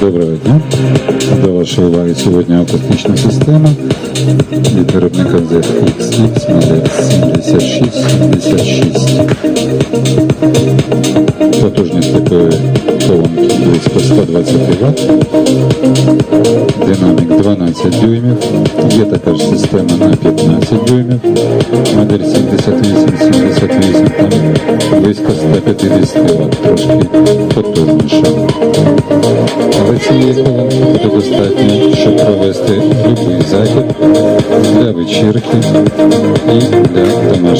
Доброго дня. До вашої уваги сьогодні акустична система від виробника ZXX модель 7676. Потужність такої колонки близько 120 Вт. Динамік 12 дюймів. Є така ж система на 15 дюймів. Модель 7878. 50 трошки потужніше. Але цієї хвилини буде достатньо, щоб провести любий захід для вечірки і для домашнього.